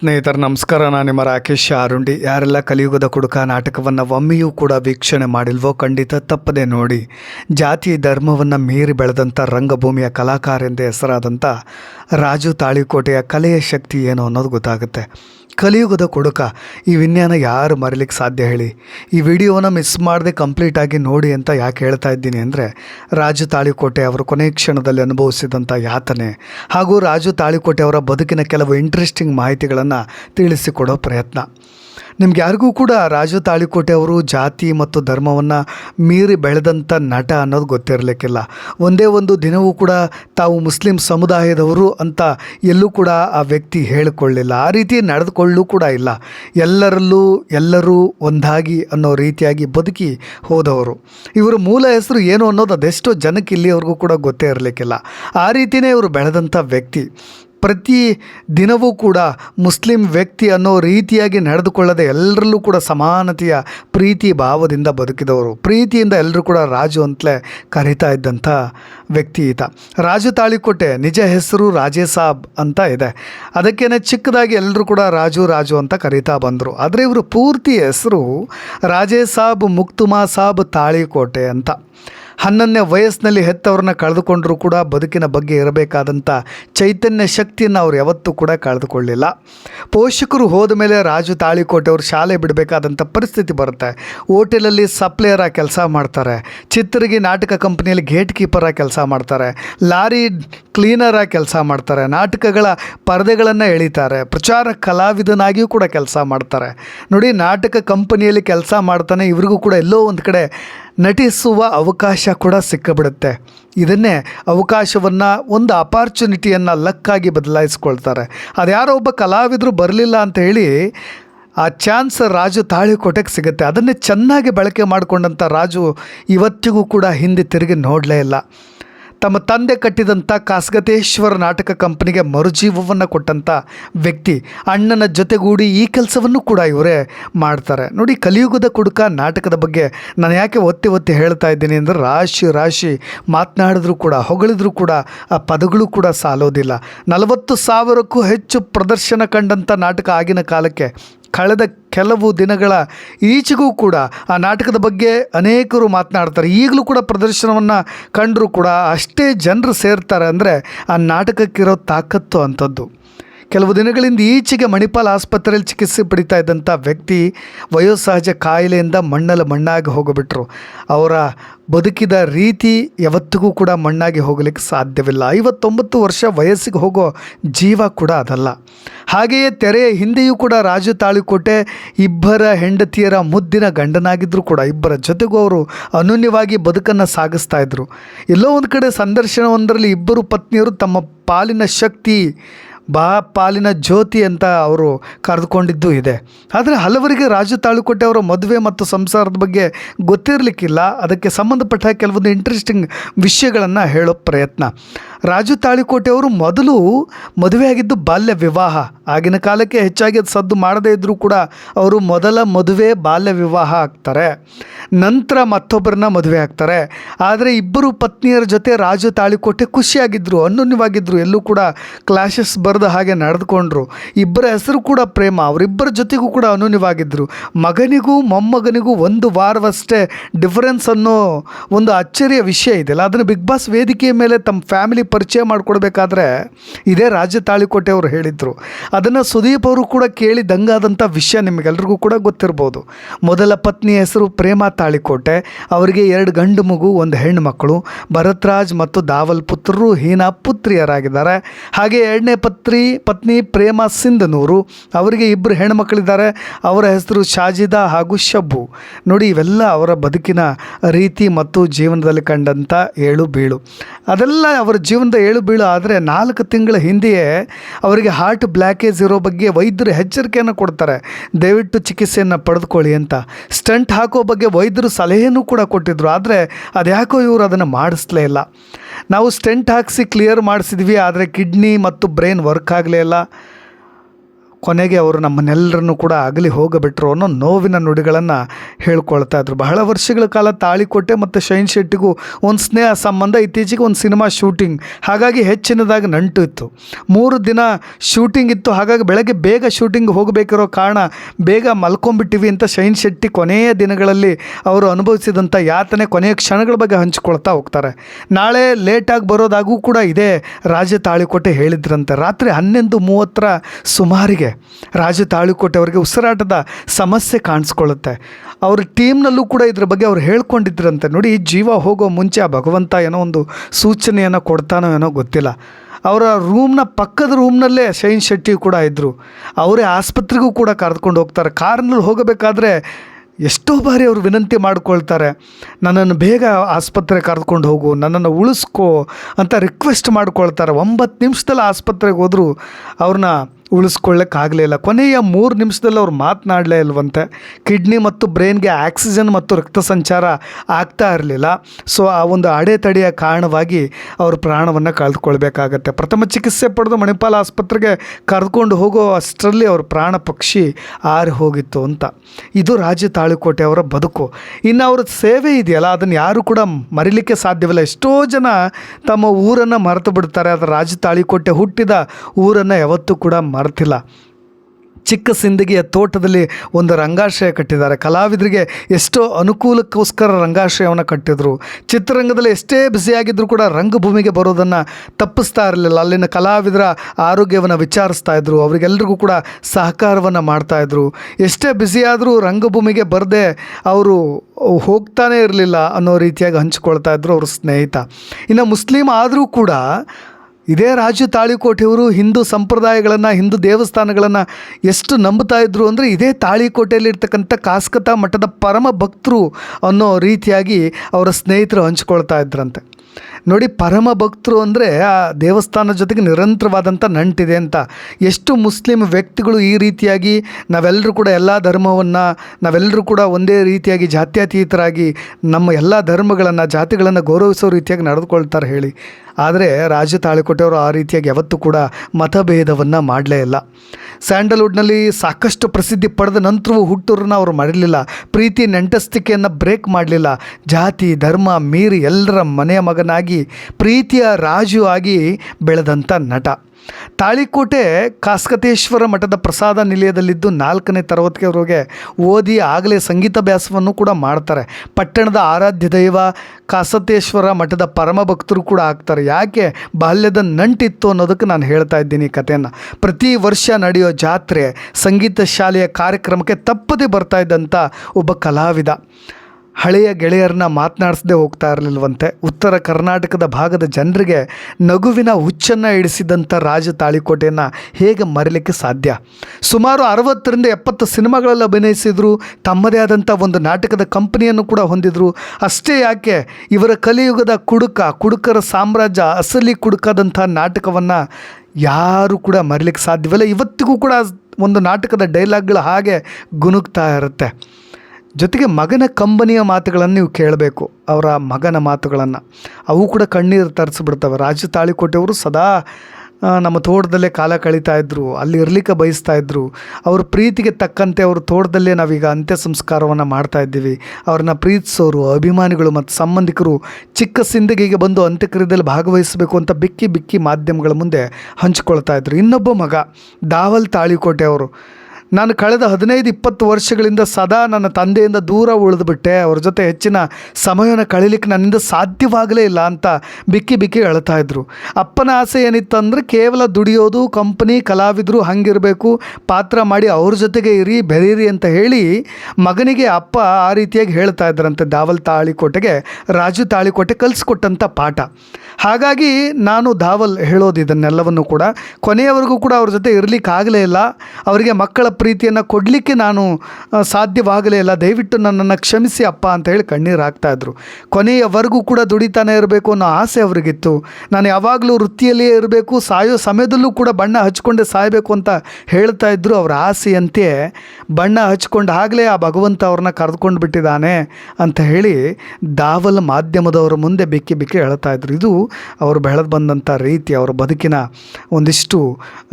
ಸ್ನೇಹಿತರ, ನಮಸ್ಕಾರ. ನಾನು ನಿಮ್ಮ ರಾಕೇಶ್ ಅರುಂಡಿ ಯಾರೆಲ್ಲ ಕಲಿಯುಗದ ಕುಡುಕ ನಾಟಕವನ್ನು ಒಮ್ಮೆಯೂ ಕೂಡ ವೀಕ್ಷಣೆ ಮಾಡಿಲ್ವೋ ಖಂಡಿತ ತಪ್ಪದೆ ನೋಡಿ. ಜಾತಿ ಧರ್ಮವನ್ನು ಮೀರಿ ಬೆಳೆದಂಥ ರಂಗಭೂಮಿಯ ಕಲಾಕಾರ ಎಂದೇ ಹೆಸರಾದಂಥ ರಾಜು ತಾಳಿಕೋಟೆಯ ಕಲೆಯ ಶಕ್ತಿ ಏನು ಅನ್ನೋದು ಗೊತ್ತಾಗುತ್ತೆ. ಕಲಿಯುಗದ ಕುಡುಕ, ಈ ವಿನ್ಯಾನ ಯಾರು ಮರಿಲಿಕ್ಕೆ ಸಾಧ್ಯ ಹೇಳಿ? ಈ ವಿಡಿಯೋನ ಮಿಸ್ ಮಾಡದೆ ಕಂಪ್ಲೀಟಾಗಿ ನೋಡಿ ಅಂತ ಯಾಕೆ ಹೇಳ್ತಾ ಇದ್ದೀನಿ ಅಂದರೆ, ರಾಜು ತಾಳಿಕೋಟೆ ಅವರು ಕೊನೆಯ ಕ್ಷಣದಲ್ಲಿ ಅನುಭವಿಸಿದಂಥ ಯಾತನೆ ಹಾಗೂ ರಾಜು ತಾಳಿಕೋಟೆ ಅವರ ಬದುಕಿನ ಕೆಲವು ಇಂಟ್ರೆಸ್ಟಿಂಗ್ ಮಾಹಿತಿಗಳನ್ನು ತಿಳಿಸಿಕೊಡೋ ಪ್ರಯತ್ನ. ನಿಮ್ಗೆ ಯಾರಿಗೂ ಕೂಡ ರಾಜು ತಾಳಿಕೋಟೆ ಅವರು ಜಾತಿ ಮತ್ತು ಧರ್ಮವನ್ನು ಮೀರಿ ಬೆಳೆದಂಥ ನಟ ಅನ್ನೋದು ಗೊತ್ತಿರಲಿಕ್ಕಿಲ್ಲ. ಒಂದೇ ಒಂದು ದಿನವೂ ಕೂಡ ತಾವು ಮುಸ್ಲಿಂ ಸಮುದಾಯದವರು ಅಂತ ಎಲ್ಲೂ ಕೂಡ ಆ ವ್ಯಕ್ತಿ ಹೇಳಿಕೊಳ್ಳಿಲ್ಲ. ಆ ರೀತಿ ನಡೆದುಕೊಳ್ಳೂ ಕೂಡ ಇಲ್ಲ. ಎಲ್ಲರಲ್ಲೂ ಎಲ್ಲರೂ ಒಂದಾಗಿ ಅನ್ನೋ ರೀತಿಯಾಗಿ ಬದುಕಿ ಹೋದವರು. ಇವರ ಮೂಲ ಹೆಸರು ಏನು ಅನ್ನೋದು ಅದೆಷ್ಟೋ ಜನಕ್ಕೆ ಇಲ್ಲಿವರೆಗೂ ಕೂಡ ಗೊತ್ತೇ ಇರಲಿಕ್ಕಿಲ್ಲ. ಆ ರೀತಿಯೇ ಇವರು ಬೆಳೆದಂಥ ವ್ಯಕ್ತಿ. ಪ್ರತಿ ದಿನವೂ ಕೂಡ ಮುಸ್ಲಿಂ ವ್ಯಕ್ತಿ ಅನ್ನೋ ರೀತಿಯಾಗಿ ನಡೆದುಕೊಳ್ಳದೆ ಎಲ್ಲರಲ್ಲೂ ಕೂಡ ಸಮಾನತೆಯ ಪ್ರೀತಿ ಭಾವದಿಂದ ಬದುಕಿದವರು. ಪ್ರೀತಿಯಿಂದ ಎಲ್ಲರೂ ಕೂಡ ರಾಜು ಅಂತಲೇ ಕರೀತಾ ಇದ್ದಂಥ ವ್ಯಕ್ತಿ ಈತ. ರಾಜು ತಾಳಿಕೋಟೆ, ನಿಜ ಹೆಸರು ರಾಜೇ ಸಾಬ್ ಅಂತ ಇದೆ. ಅದಕ್ಕೇನೆ ಚಿಕ್ಕದಾಗಿ ಎಲ್ಲರೂ ಕೂಡ ರಾಜು ರಾಜು ಅಂತ ಕರೀತಾ ಬಂದರು. ಆದರೆ ಇವರು ಪೂರ್ತಿ ಹೆಸರು ರಾಜೇ ಸಾಬ್ ಮುಕ್ತುಮಾ ಸಾಬ್ ತಾಳಿಕೋಟೆ ಅಂತ. ಹನ್ನೊಂದನೇ ವಯಸ್ಸಿನಲ್ಲಿ ಹೆತ್ತವ್ರನ್ನ ಕಳೆದುಕೊಂಡರೂ ಕೂಡ ಬದುಕಿನ ಬಗ್ಗೆ ಇರಬೇಕಾದಂಥ ಚೈತನ್ಯ ಶಕ್ತಿಯನ್ನು ಅವ್ರು ಯಾವತ್ತೂ ಕೂಡ ಕಳೆದುಕೊಳ್ಳಿಲ್ಲ. ಪೋಷಕರು ಹೋದ ಮೇಲೆ ರಾಜು ತಾಳಿಕೋಟೆ ಅವರು ಶಾಲೆ ಬಿಡಬೇಕಾದಂಥ ಪರಿಸ್ಥಿತಿ ಬರುತ್ತೆ. ಹೋಟೆಲಲ್ಲಿ ಸಪ್ಲೈಯರಾಗಿ ಕೆಲಸ ಮಾಡ್ತಾರೆ. ಚಿತ್ರಗಿ ನಾಟಕ ಕಂಪ್ನಿಯಲ್ಲಿ ಗೇಟ್ ಕೀಪರಾಗಿ ಕೆಲಸ ಮಾಡ್ತಾರೆ. ಲಾರಿ ಕ್ಲೀನರಾಗಿ ಕೆಲಸ ಮಾಡ್ತಾರೆ. ನಾಟಕಗಳ ಪರದೆಗಳನ್ನು ಎಳಿತಾರೆ. ಪ್ರಚಾರ ಕಲಾವಿದನಾಗಿಯೂ ಕೂಡ ಕೆಲಸ ಮಾಡ್ತಾರೆ. ನೋಡಿ ನಾಟಕ ಕಂಪನಿಯಲ್ಲಿ ಕೆಲಸ ಮಾಡ್ತಾನೆ ಇವ್ರಿಗೂ ಕೂಡ ಎಲ್ಲೋ ಒಂದು ಕಡೆ ನಟಿಸುವ ಅವಕಾಶ ಕೂಡ ಸಿಕ್ಕಿಬಿಡುತ್ತೆ. ಇದನ್ನೇ ಅವಕಾಶವನ್ನು, ಒಂದು ಅಪಾರ್ಚುನಿಟಿಯನ್ನು ಲಕ್ಕಾಗಿ ಬದಲಾಯಿಸ್ಕೊಳ್ತಾರೆ. ಅದು ಯಾರೋ ಒಬ್ಬ ಕಲಾವಿದರು ಬರಲಿಲ್ಲ ಅಂತ ಹೇಳಿ, ಆ ಚಾನ್ಸ್ ರಾಜು ತಾಳಿಕೋಟೆಗೆ ಸಿಗುತ್ತೆ. ಅದನ್ನೇ ಚೆನ್ನಾಗಿ ಬಳಕೆ ಮಾಡಿಕೊಂಡಂಥ ರಾಜು ಇವತ್ತಿಗೂ ಕೂಡ ಹಿಂದೆ ತಿರುಗಿ ನೋಡಲೇ ಇಲ್ಲ. ತಮ್ಮ ತಂದೆ ಕಟ್ಟಿದಂಥ ಕಾಸಗತೇಶ್ವರ ನಾಟಕ ಕಂಪನಿಗೆ ಮರುಜೀವವನ್ನು ಕೊಟ್ಟಂಥ ವ್ಯಕ್ತಿ ಅಣ್ಣನ ಜೊತೆಗೂಡಿ ಈ ಕೆಲಸವನ್ನು ಕೂಡ ಇವರೇ ಮಾಡ್ತಾರೆ. ನೋಡಿ, ಕಲಿಯುಗದ ಕುಡುಕ ನಾಟಕದ ಬಗ್ಗೆ ನಾನು ಯಾಕೆ ಒತ್ತಿ ಒತ್ತಿ ಹೇಳ್ತಾ ಇದ್ದೀನಿ ಅಂದರೆ, ರಾಶಿ ರಾಶಿ ಮಾತನಾಡಿದ್ರೂ ಕೂಡ, ಹೊಗಳಿದ್ರೂ ಕೂಡ, ಆ ಪದಗಳು ಕೂಡ ಸಾಲೋದಿಲ್ಲ. ನಲವತ್ತು ಸಾವಿರಕ್ಕೂ ಹೆಚ್ಚು ಪ್ರದರ್ಶನ ಕಂಡಂಥ ನಾಟಕ ಆಗಿನ ಕಾಲಕ್ಕೆ ಕಳೆದ ಕೆಲವು ದಿನಗಳ ಈಚೆಗೂ ಕೂಡ ಆ ನಾಟಕದ ಬಗ್ಗೆ ಅನೇಕರು ಮಾತನಾಡ್ತಾರೆ. ಈಗಲೂ ಕೂಡ ಪ್ರದರ್ಶನವನ್ನು ಕಂಡರೂ ಕೂಡ ಅಷ್ಟೇ ಜನರು ಸೇರ್ತಾರೆ ಅಂದರೆ ಆ ನಾಟಕಕ್ಕಿರೋ ತಾಕತ್ತು ಅಂಥದ್ದು. ಕೆಲವು ದಿನಗಳಿಂದ ಈಚೆಗೆ ಮಣಿಪಾಲ್ ಆಸ್ಪತ್ರೆಯಲ್ಲಿ ಚಿಕಿತ್ಸೆ ಪಡಿತಾ ಇದ್ದಂಥ ವ್ಯಕ್ತಿ ವಯೋಸಹಜ ಕಾಯಿಲೆಯಿಂದ ಮಣ್ಣಲ್ಲಿ ಮಣ್ಣಾಗಿ ಹೋಗಿಬಿಟ್ರು. ಅವರ ಬದುಕಿದ ರೀತಿ ಯಾವತ್ತಿಗೂ ಕೂಡ ಮಣ್ಣಾಗಿ ಹೋಗಲಿಕ್ಕೆ ಸಾಧ್ಯವಿಲ್ಲ. ಐವತ್ತೊಂಬತ್ತು ವರ್ಷ ವಯಸ್ಸಿಗೆ ಹೋಗೋ ಜೀವ ಕೂಡ ಅದಲ್ಲ. ಹಾಗೆಯೇ ತೆರೆಯ ಹಿಂದೆಯೂ ಕೂಡ ರಾಜು ತಾಳಿಕೋಟೆ ಇಬ್ಬರ ಹೆಂಡತಿಯರ ಮುದ್ದಿನ ಗಂಡನಾಗಿದ್ದರೂ ಕೂಡ ಇಬ್ಬರ ಜೊತೆಗೂ ಅವರು ಅನನ್ಯವಾಗಿ ಬದುಕನ್ನು ಸಾಗಿಸ್ತಾ ಇದ್ದರು ಎಲ್ಲೋ ಒಂದು ಕಡೆ ಸಂದರ್ಶನವೊಂದರಲ್ಲಿ ಇಬ್ಬರು ಪತ್ನಿಯರು ತಮ್ಮ ಪಾಲಿನ ಶಕ್ತಿ ಬಾ ಪಾಲಿನ ಜ್ಯೋತಿ ಅಂತ ಅವರು ಕರೆದುಕೊಂಡಿದ್ದು ಇದೆ. ಆದರೆ ಹಲವರಿಗೆ ರಾಜು ತಾಳುಕೋಟೆ ಅವರ ಮದುವೆ ಮತ್ತು ಸಂಸಾರದ ಬಗ್ಗೆ ಗೊತ್ತಿರಲಿಕ್ಕಿಲ್ಲ. ಅದಕ್ಕೆ ಸಂಬಂಧಪಟ್ಟ ಕೆಲವೊಂದು ಇಂಟ್ರೆಸ್ಟಿಂಗ್ ವಿಷಯಗಳನ್ನು ಹೇಳೋ ಪ್ರಯತ್ನ. ರಾಜು ತಾಳಿಕೋಟೆ ಅವರು ಮೊದಲು ಮದುವೆಯಾಗಿದ್ದು ಬಾಲ್ಯ ವಿವಾಹ. ಆಗಿನ ಕಾಲಕ್ಕೆ ಹೆಚ್ಚಾಗಿ ಅದು ಸದ್ದು ಮಾಡದೇ ಇದ್ದರೂ ಕೂಡ ಅವರು ಮೊದಲ ಮದುವೆ ಬಾಲ್ಯ ವಿವಾಹ ಆಗ್ತಾರೆ. ನಂತರ ಮತ್ತೊಬ್ಬರನ್ನ ಮದುವೆ ಆಗ್ತಾರೆ. ಆದರೆ ಇಬ್ಬರು ಪತ್ನಿಯರ ಜೊತೆ ರಾಜು ತಾಳಿಕೋಟೆ ಖುಷಿಯಾಗಿದ್ದರು ಅನ್ಯೋನ್ಯವಾಗಿದ್ದರು ಎಲ್ಲೂ ಕೂಡ ಕ್ಲಾಶಸ್ ಬರೆದ ಹಾಗೆ ನಡೆದುಕೊಂಡ್ರು. ಇಬ್ಬರ ಹೆಸರು ಕೂಡ ಪ್ರೇಮ, ಅವರಿಬ್ಬರ ಜೊತೆಗೂ ಕೂಡ ಅನ್ಯೂನ್ಯವಾಗಿದ್ದರು ಮಗನಿಗೂ ಮೊಮ್ಮಗನಿಗೂ ಒಂದು ವಾರವಷ್ಟೇ ಡಿಫರೆನ್ಸ್ ಅನ್ನೋ ಒಂದು ಅಚ್ಚರಿಯ ವಿಷಯ ಇದೆಯಲ್ಲ. ಅದನ್ನು ಬಿಗ್ ಬಾಸ್ ವೇದಿಕೆಯ ಮೇಲೆ ತಮ್ಮ ಫ್ಯಾಮಿಲಿ ಪರಿಚಯ ಮಾಡಿಕೊಡ್ಬೇಕಾದ್ರೆ ಇದೇ ರಾಜ್ಯ ತಾಳಿಕೋಟೆ ಅವರು ಹೇಳಿದರು. ಅದನ್ನು ಸುದೀಪ್ ಅವರು ಕೂಡ ಕೇಳಿ ದಂಗಾದಂಥ ವಿಷಯ ನಿಮಗೆಲ್ರಿಗೂ ಕೂಡ ಗೊತ್ತಿರ್ಬೋದು. ಮೊದಲ ಪತ್ನಿ ಹೆಸರು ಪ್ರೇಮ ತಾಳಿಕೋಟೆ, ಅವರಿಗೆ ಎರಡು ಗಂಡು ಮಗು, ಒಂದು ಹೆಣ್ಣು ಮಕ್ಕಳು. ಭರತ್ರಾಜ್ ಮತ್ತು ದಾವಲ್ ಪುತ್ರರು ಹೀನಾ ಪುತ್ರಿಯರಾಗಿದ್ದಾರೆ. ಹಾಗೆ ಎರಡನೇ ಪತ್ರಿ, ಪತ್ನಿ ಪ್ರೇಮ ಸಿಂಧನೂರು, ಅವರಿಗೆ ಇಬ್ಬರು ಹೆಣ್ಣುಮಕ್ಕಳಿದ್ದಾರೆ ಅವರ ಹೆಸರು ಶಾಜಿದಾ ಹಾಗೂ ಶಬ್ಬು. ನೋಡಿ, ಇವೆಲ್ಲ ಅವರ ಬದುಕಿನ ರೀತಿ ಮತ್ತು ಜೀವನದಲ್ಲಿ ಕಂಡಂಥ ಏಳು ಬೀಳು. ಅದೆಲ್ಲ ಅವರ ಜೀವನದ ಏಳು ಬೀಳು ಆದರೆ ನಾಲ್ಕು ತಿಂಗಳ ಹಿಂದೆಯೇ ಅವರಿಗೆ ಹಾರ್ಟ್ ಬ್ಲ್ಯಾಕೇಜ್ ಇರೋ ಬಗ್ಗೆ ವೈದ್ಯರು ಎಚ್ಚರಿಕೆಯನ್ನು ಕೊಡ್ತಾರೆ. ದಯವಿಟ್ಟು ಚಿಕಿತ್ಸೆಯನ್ನು ಪಡೆದುಕೊಳ್ಳಿ ಅಂತ. ಸ್ಟಂಟ್ ಹಾಕೋ ಬಗ್ಗೆ ವೈದ್ಯರು ಸಲಹೆಯೂ ಕೂಡ ಕೊಟ್ಟಿದ್ದರು ಆದರೆ ಅದ್ಯಾಕೋ ಇವರು ಅದನ್ನು ಮಾಡಿಸ್ಲೇ ಇಲ್ಲ. ನಾವು ಸ್ಟೆಂಟ್ ಹಾಕಿಸಿ ಕ್ಲಿಯರ್ ಮಾಡಿಸಿದ್ವಿ, ಆದರೆ ಕಿಡ್ನಿ ಮತ್ತು ಬ್ರೈನ್ ವರ್ಕ್ ಆಗಲೇ ಇಲ್ಲ. ಕೊನೆಗೆ ಅವರು ನಮ್ಮನ್ನೆಲ್ಲರನ್ನು ಕೂಡ ಅಗಲಿ ಹೋಗಬಿಟ್ರು ಅನ್ನೋ ನೋವಿನ ನುಡಿಗಳನ್ನು ಹೇಳ್ಕೊಳ್ತಾ ಇದ್ರು. ಬಹಳ ವರ್ಷಗಳ ಕಾಲ ತಾಳಿಕೋಟೆ ಮತ್ತು ಶೈನ್ ಶೆಟ್ಟಿಗೂ ಒಂದು ಸ್ನೇಹ ಸಂಬಂಧ, ಇತ್ತೀಚೆಗೆ ಒಂದು ಸಿನಿಮಾ ಶೂಟಿಂಗ್. ಹಾಗಾಗಿ ಹೆಚ್ಚಿನದಾಗಿ ನಂಟು ಇತ್ತು. ಮೂರು ದಿನ ಶೂಟಿಂಗ್ ಇತ್ತು. ಹಾಗಾಗಿ ಬೆಳಗ್ಗೆ ಬೇಗ ಶೂಟಿಂಗ್ ಹೋಗಬೇಕಿರೋ ಕಾರಣ ಬೇಗ ಮಲ್ಕೊಂಡ್ಬಿಟ್ಟಿವಿ ಅಂತ ಶೈನ್ ಶೆಟ್ಟಿ ಕೊನೆಯ ದಿನಗಳಲ್ಲಿ ಅವರು ಅನುಭವಿಸಿದಂಥ ಯಾತನೆ ಕೊನೆಯ ಕ್ಷಣಗಳ ಬಗ್ಗೆ ಹಂಚ್ಕೊಳ್ತಾ ಹೋಗ್ತಾರೆ. ನಾಳೆ ಲೇಟಾಗಿ ಬರೋದಾಗೂ ಕೂಡ ಇದೇ ರಾಜ ತಾಳಿಕೋಟೆ ಹೇಳಿದ್ರಂತೆ. ರಾತ್ರಿ ಹನ್ನೊಂದು ಮೂವತ್ತರ ಸುಮಾರಿಗೆ ರಾಜ ತಾಳಿಕೋಟೆ ಅವರಿಗೆ ಉಸಿರಾಟದ ಸಮಸ್ಯೆ ಕಾಣಿಸ್ಕೊಳ್ಳುತ್ತೆ. ಅವ್ರ ಟೀಮ್ನಲ್ಲೂ ಕೂಡ ಇದ್ರ ಬಗ್ಗೆ ಅವ್ರು ಹೇಳ್ಕೊಂಡಿದ್ರಂತೆ. ನೋಡಿ, ಜೀವ ಹೋಗೋ ಮುಂಚೆ ಆ ಭಗವಂತ ಏನೋ ಒಂದು ಸೂಚನೆಯನ್ನು ಕೊಡ್ತಾನೋ ಏನೋ ಗೊತ್ತಿಲ್ಲ. ಅವರ ರೂಮ್ನ ಪಕ್ಕದ ರೂಮ್ನಲ್ಲೇ ಶೈನ್ ಶೆಟ್ಟಿ ಕೂಡ ಇದ್ದರು ಅವರೇ ಆಸ್ಪತ್ರೆಗೂ ಕೂಡ ಕರೆದುಕೊಂಡು ಹೋಗ್ತಾರೆ. ಕಾರ್ನಲ್ಲಿ ಹೋಗಬೇಕಾದ್ರೆ ಎಷ್ಟೋ ಬಾರಿ ಅವರು ವಿನಂತಿ ಮಾಡ್ಕೊಳ್ತಾರೆ. ನನ್ನನ್ನು ಬೇಗ ಆಸ್ಪತ್ರೆ ಕರೆದುಕೊಂಡು ಹೋಗು, ನನ್ನನ್ನು ಉಳಿಸ್ಕೋ ಅಂತ ರಿಕ್ವೆಸ್ಟ್ ಮಾಡ್ಕೊಳ್ತಾರೆ. ಒಂಬತ್ತು ನಿಮಿಷದಲ್ಲಿ ಆಸ್ಪತ್ರೆಗೆ ಹೋದರೂ ಅವ್ರನ್ನ ಉಳಿಸ್ಕೊಳ್ಳೋಕ್ಕಾಗಲಿಲ್ಲ ಕೊನೆಯ ಮೂರು ನಿಮಿಷದಲ್ಲಿ ಅವ್ರು ಮಾತನಾಡಲೇ ಇಲ್ವಂತೆ. ಕಿಡ್ನಿ ಮತ್ತು ಬ್ರೈನ್ಗೆ ಆಕ್ಸಿಜನ್ ಮತ್ತು ರಕ್ತ ಸಂಚಾರ ಆಗ್ತಾ ಇರಲಿಲ್ಲ. ಸೊ, ಆ ಒಂದು ಅಡೆತಡೆಯ ಕಾರಣವಾಗಿ ಅವರು ಪ್ರಾಣವನ್ನು ಕಳೆದುಕೊಳ್ಬೇಕಾಗತ್ತೆ ಪ್ರಥಮ ಚಿಕಿತ್ಸೆ ಪಡೆದು ಮಣಿಪಾಲ ಆಸ್ಪತ್ರೆಗೆ ಕರೆದುಕೊಂಡು ಹೋಗೋ ಅಷ್ಟರಲ್ಲಿ ಅವ್ರ ಪ್ರಾಣ ಪಕ್ಷಿ ಆರಿ ಹೋಗಿತ್ತು ಅಂತ. ಇದು ರಾಜ್ಯ ತಾಳಿಕೋಟೆ ಅವರ ಬದುಕು. ಇನ್ನು ಅವರ ಸೇವೆ ಇದೆಯಲ್ಲ, ಅದನ್ನು ಯಾರು ಕೂಡ ಮರಿಲಿಕ್ಕೆ ಸಾಧ್ಯವಿಲ್ಲ. ಎಷ್ಟೋ ಜನ ತಮ್ಮ ಊರನ್ನು ಮರೆತು ಬಿಡ್ತಾರೆ. ಅದು ರಾಜ ತಾಳಿಕೋಟೆ ಹುಟ್ಟಿದ ಊರನ್ನು ಯಾವತ್ತೂ ಕೂಡ ಮರೆತಿಲ್ಲ ಚಿಕ್ಕ ಸಿಂದಗಿಯ ತೋಟದಲ್ಲಿ ಒಂದು ರಂಗಾಶ್ರಯ ಕಟ್ಟಿದ್ದಾರೆ. ಕಲಾವಿದರಿಗೆ ಎಷ್ಟೋ ಅನುಕೂಲಕ್ಕೋಸ್ಕರ ರಂಗಾಶ್ರಯವನ್ನು ಕಟ್ಟಿದರು. ಚಿತ್ರರಂಗದಲ್ಲಿ ಎಷ್ಟೇ ಬಿಸಿಯಾಗಿದ್ದರೂ ಕೂಡ ರಂಗಭೂಮಿಗೆ ಬರೋದನ್ನು ತಪ್ಪಿಸ್ತಾ ಇರಲಿಲ್ಲ. ಅಲ್ಲಿನ ಕಲಾವಿದರ ಆರೋಗ್ಯವನ್ನು ವಿಚಾರಿಸ್ತಾ ಇದ್ರು. ಅವರಿಗೆಲ್ಲರಿಗೂ ಕೂಡ ಸಹಕಾರವನ್ನು ಮಾಡ್ತಾಯಿದ್ರು ಎಷ್ಟೇ ಬ್ಯುಸಿಯಾದರೂ ರಂಗಭೂಮಿಗೆ ಬರದೆ ಅವರು ಹೋಗ್ತಾನೇ ಇರಲಿಲ್ಲ ಅನ್ನೋ ರೀತಿಯಾಗಿ ಹಂಚಿಕೊಳ್ತಾ ಇದ್ರು ಅವ್ರ ಸ್ನೇಹಿತ. ಇನ್ನು ಮುಸ್ಲಿಂ ಆದರೂ ಕೂಡ ಇದೇ ರಾಜು ತಾಳಿಕೋಟೆಯವರು ಹಿಂದೂ ಸಂಪ್ರದಾಯಗಳನ್ನು, ಹಿಂದೂ ದೇವಸ್ಥಾನಗಳನ್ನು ಎಷ್ಟು ನಂಬುತ್ತಾ ಇದ್ರು ಅಂದರೆ ಇದೇ ತಾಳಿಕೋಟೆಯಲ್ಲಿರ್ತಕ್ಕಂಥ ಕಾಸ್ಕತಾ ಮಠದ ಪರಮ ಭಕ್ತರು ಅನ್ನೋ ರೀತಿಯಾಗಿ ಅವರ ಸ್ನೇಹಿತರು ಹಂಚ್ಕೊಳ್ತಾ ಇದ್ರಂತೆ. ನೋಡಿ ಪರಮ ಭಕ್ತರು ಅಂದರೆ ಆ ದೇವಸ್ಥಾನದ ಜೊತೆಗೆ ನಿರಂತರವಾದಂಥ ನಂಟಿದೆ ಅಂತ. ಎಷ್ಟು ಮುಸ್ಲಿಂ ವ್ಯಕ್ತಿಗಳು ಈ ರೀತಿಯಾಗಿ ನಾವೆಲ್ಲರೂ ಕೂಡ ಎಲ್ಲ ಧರ್ಮವನ್ನು, ನಾವೆಲ್ಲರೂ ಕೂಡ ಒಂದೇ ರೀತಿಯಾಗಿ ಜಾತ್ಯತೀತರಾಗಿ ನಮ್ಮ ಎಲ್ಲ ಧರ್ಮಗಳನ್ನು, ಜಾತಿಗಳನ್ನು ಗೌರವಿಸೋ ರೀತಿಯಾಗಿ ನಡೆದುಕೊಳ್ತಾರೆ ಹೇಳಿ. ಆದರೆ ರಾಜ ತಾಳಿಕೋಟೆಯವರು ಆ ರೀತಿಯಾಗಿ ಯಾವತ್ತೂ ಕೂಡ ಮತಭೇದವನ್ನು ಮಾಡಲೇ ಇಲ್ಲ. ಸ್ಯಾಂಡಲ್ವುಡ್ನಲ್ಲಿ ಸಾಕಷ್ಟು ಪ್ರಸಿದ್ಧಿ ಪಡೆದ ನಂತರವೂ ಹುಟ್ಟೂರನ್ನ ಅವರು ಮಾಡಿರಲಿಲ್ಲ ಪ್ರೀತಿ ನೆಂಟಸ್ತಿಕೆಯನ್ನು ಬ್ರೇಕ್ ಮಾಡಲಿಲ್ಲ. ಜಾತಿ, ಧರ್ಮ, ಮೀರಿ ಎಲ್ಲರ ಮನೆಯ ಮಗನಾಗಿ ಪ್ರೀತಿಯ ರಾಜು ಆಗಿ ಬೆಳೆದಂಥ ನಟ. ತಾಳಿಕೋಟೆ ಕಾಸ್ಕತೇಶ್ವರ ಮಠದ ಪ್ರಸಾದ ನಿಲಯದಲ್ಲಿದ್ದು ನಾಲ್ಕನೇ ತರಗತಿಯವರೆಗೆ ಓದಿ ಆಗಲೇ ಸಂಗೀತಾಭ್ಯಾಸವನ್ನು ಕೂಡ ಮಾಡ್ತಾರೆ. ಪಟ್ಟಣದ ಆರಾಧ್ಯ ದೈವ ಕಾಸತೇಶ್ವರ ಮಠದ ಪರಮ ಭಕ್ತರು ಕೂಡ ಆಗ್ತಾರೆ. ಯಾಕೆ ಬಾಲ್ಯದ ನಂಟಿತ್ತು ಅನ್ನೋದಕ್ಕೆ ನಾನು ಹೇಳ್ತಾ ಇದ್ದೀನಿ ಕಥೆಯನ್ನು. ಪ್ರತಿ ವರ್ಷ ನಡೆಯೋ ಜಾತ್ರೆ, ಸಂಗೀತ ಶಾಲೆಯ ಕಾರ್ಯಕ್ರಮಕ್ಕೆ ತಪ್ಪದೇ ಬರ್ತಾ ಇದ್ದಂಥ ಒಬ್ಬ ಕಲಾವಿದ. ಹಳೆಯ ಗೆಳೆಯರನ್ನ ಮಾತನಾಡಿಸದೆ ಹೋಗ್ತಾ ಇರಲಿಲ್ವಂತೆ. ಉತ್ತರ ಕರ್ನಾಟಕದ ಭಾಗದ ಜನರಿಗೆ ನಗುವಿನ ಹುಚ್ಚನ್ನು ಇಡಿಸಿದಂಥ ರಾಜ ತಾಳಿಕೋಟೆಯನ್ನು ಹೇಗೆ ಮರೀಲಿಕ್ಕೆ ಸಾಧ್ಯ? ಸುಮಾರು ಅರವತ್ತರಿಂದ ಎಪ್ಪತ್ತು ಸಿನಿಮಾಗಳಲ್ಲಿ ಅಭಿನಯಿಸಿದರು, ತಮ್ಮದೇ ಆದಂಥ ಒಂದು ನಾಟಕದ ಕಂಪನಿಯನ್ನು ಕೂಡ ಹೊಂದಿದ್ರು. ಅಷ್ಟೇ ಯಾಕೆ, ಇವರ ಕಲಿಯುಗದ ಕುಡುಕ, ಕುಡುಕರ ಸಾಮ್ರಾಜ್ಯ, ಅಸಲಿ ಕುಡುಕದಂಥ ನಾಟಕವನ್ನು ಯಾರು ಕೂಡ ಮರಿಲಿಕ್ಕೆ ಸಾಧ್ಯವಿಲ್ಲ. ಇವತ್ತಿಗೂ ಕೂಡ ಒಂದು ನಾಟಕದ ಡೈಲಾಗ್ಗಳು ಹಾಗೆ ಗುನುಗ್ತಾ ಇರುತ್ತೆ. ಜೊತೆಗೆ ಮಗನ ಕಂಬನಿಯ ಮಾತುಗಳನ್ನು ನೀವು ಕೇಳಬೇಕು, ಅವರ ಮಗನ ಮಾತುಗಳನ್ನು. ಅವು ಕೂಡ ಕಣ್ಣೀರು ತರಿಸ್ಬಿಡ್ತವೆ. ರಾಜ ತಾಳಿಕೋಟೆಯವರು ಸದಾ ನಮ್ಮ ತೋಟದಲ್ಲೇ ಕಾಲ ಕಳೀತಾ ಇದ್ದರು ಅಲ್ಲಿ ಇರ್ಲಿಕ್ಕೆ ಬಯಸ್ತಾ ಇದ್ದರು ಅವ್ರ ಪ್ರೀತಿಗೆ ತಕ್ಕಂತೆ ಅವ್ರ ತೋಟದಲ್ಲೇ ನಾವೀಗ ಅಂತ್ಯ ಸಂಸ್ಕಾರವನ್ನು ಮಾಡ್ತಾ ಇದ್ದೀವಿ. ಅವ್ರನ್ನ ಪ್ರೀತಿಸೋರು, ಅಭಿಮಾನಿಗಳು ಮತ್ತು ಸಂಬಂಧಿಕರು ಚಿಕ್ಕ ಸಿಂದಗಿಗೆ ಬಂದು ಅಂತ್ಯಕ್ರಿಯದಲ್ಲಿ ಭಾಗವಹಿಸಬೇಕು ಅಂತ ಬಿಕ್ಕಿ ಬಿಕ್ಕಿ ಮಾಧ್ಯಮಗಳ ಮುಂದೆ ಹಂಚ್ಕೊಳ್ತಾ ಇದ್ದರು ಇನ್ನೊಬ್ಬ ಮಗ, ದಾವಲ್ ತಾಳಿಕೋಟೆ ಅವರು ನಾನು ಕಳೆದ ಹದಿನೈದು ಇಪ್ಪತ್ತು ವರ್ಷಗಳಿಂದ ಸದಾ ನನ್ನ ತಂದೆಯಿಂದ ದೂರ ಉಳಿದುಬಿಟ್ಟೆ. ಅವ್ರ ಜೊತೆ ಹೆಚ್ಚಿನ ಸಮಯವನ್ನು ಕಳೀಲಿಕ್ಕೆ ನನ್ನಿಂದ ಸಾಧ್ಯವಾಗಲೇ ಇಲ್ಲ ಅಂತ ಬಿಕ್ಕಿ ಬಿಕ್ಕಿ ಅಳ್ತಾ ಇದ್ರು. ಅಪ್ಪನ ಆಸೆ ಏನಿತ್ತಂದ್ರೆ ಕೇವಲ ದುಡಿಯೋದು ಕಂಪನಿ ಕಲಾವಿದರು ಹಂಗಿರಬೇಕು. ಪಾತ್ರ ಮಾಡಿ ಅವ್ರ ಜೊತೆಗೆ ಇರಿ, ಬೆರೀರಿ ಅಂತ ಹೇಳಿ ಮಗನಿಗೆ ಅಪ್ಪ ಆ ರೀತಿಯಾಗಿ ಹೇಳ್ತಾ ಇದ್ರಂತೆ ದಾವಲ್ ತಾಳಿಕೋಟೆಗೆ, ರಾಜು ತಾಳಿಕೋಟೆ ಕಲಿಸ್ಕೊಟ್ಟಂಥ ಪಾಠ. ಹಾಗಾಗಿ ನಾನು ದಾವಲ್ ಹೇಳೋದು ಇದನ್ನೆಲ್ಲವನ್ನು ಕೂಡ ಕೊನೆಯವರೆಗೂ ಕೂಡ ಅವ್ರ ಜೊತೆ ಇರಲಿಕ್ಕಾಗಲೇ ಇಲ್ಲ. ಅವರಿಗೆ ಮಕ್ಕಳ ಪ್ರೀತಿಯನ್ನು ಕೊಡಲಿಕ್ಕೆ ನಾನು ಸಾಧ್ಯವಾಗಲೇ ಇಲ್ಲ. ದಯವಿಟ್ಟು ನನ್ನನ್ನು ಕ್ಷಮಿಸಿ ಅಪ್ಪ ಅಂತ ಹೇಳಿ ಕಣ್ಣೀರು ಹಾಕ್ತಾಯಿದ್ರು ಕೊನೆಯವರೆಗೂ ಕೂಡ ದುಡಿತಾನೆ ಇರಬೇಕು ಅನ್ನೋ ಆಸೆ ಅವರಿಗಿತ್ತು. ನಾನು ಯಾವಾಗಲೂ ವೃತ್ತಿಯಲ್ಲಿಯೇ ಇರಬೇಕು, ಸಾಯೋ ಸಮಯದಲ್ಲೂ ಕೂಡ ಬಣ್ಣ ಹಚ್ಕೊಂಡೆ ಸಾಯಬೇಕು ಅಂತ ಹೇಳ್ತಾ ಇದ್ದರು ಅವರ ಆಸೆಯಂತೆ. ಬಣ್ಣ ಹಚ್ಕೊಂಡು ಆಗಲೇ ಆ ಭಗವಂತ ಅವ್ರನ್ನ ಕರೆದುಕೊಂಡು ಬಿಟ್ಟಿದ್ದಾನೆ ಅಂತ ಹೇಳಿ ದಾವಲ್ ಮಾಧ್ಯಮದವರ ಮುಂದೆ ಬಿಕ್ಕಿ ಬಿಕ್ಕಿ ಹೇಳ್ತಾ ಇದ್ರು. ಇದು ಅವರು ಬೆಳೆದು ಬಂದಂಥ ರೀತಿ, ಅವರ ಬದುಕಿನ ಒಂದಿಷ್ಟು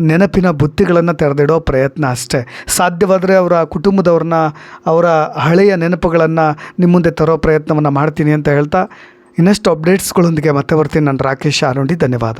ನೆನಪಿನ ಬುತ್ತಿಗಳನ್ನು ತೆರೆದಿಡೋ ಪ್ರಯತ್ನ ಅಷ್ಟೇ. ಸಾಧ್ಯವಾದರೆ ಅವರ ಕುಟುಂಬದವ್ರನ್ನ, ಅವರ ಹಳೆಯ ನೆನಪುಗಳನ್ನು ನಿಮ್ಮ ಮುಂದೆ ತರೋ ಪ್ರಯತ್ನವನ್ನು ಮಾಡ್ತೀನಿ ಅಂತ ಹೇಳ್ತಾ ಇನ್ನಷ್ಟು ಅಪ್ಡೇಟ್ಸ್ಗಳೊಂದಿಗೆ ಮತ್ತೆ ಬರ್ತೀನಿ. ನಾನು ರಾಕೇಶ್ ಆರುಂಡಿ ಧನ್ಯವಾದ.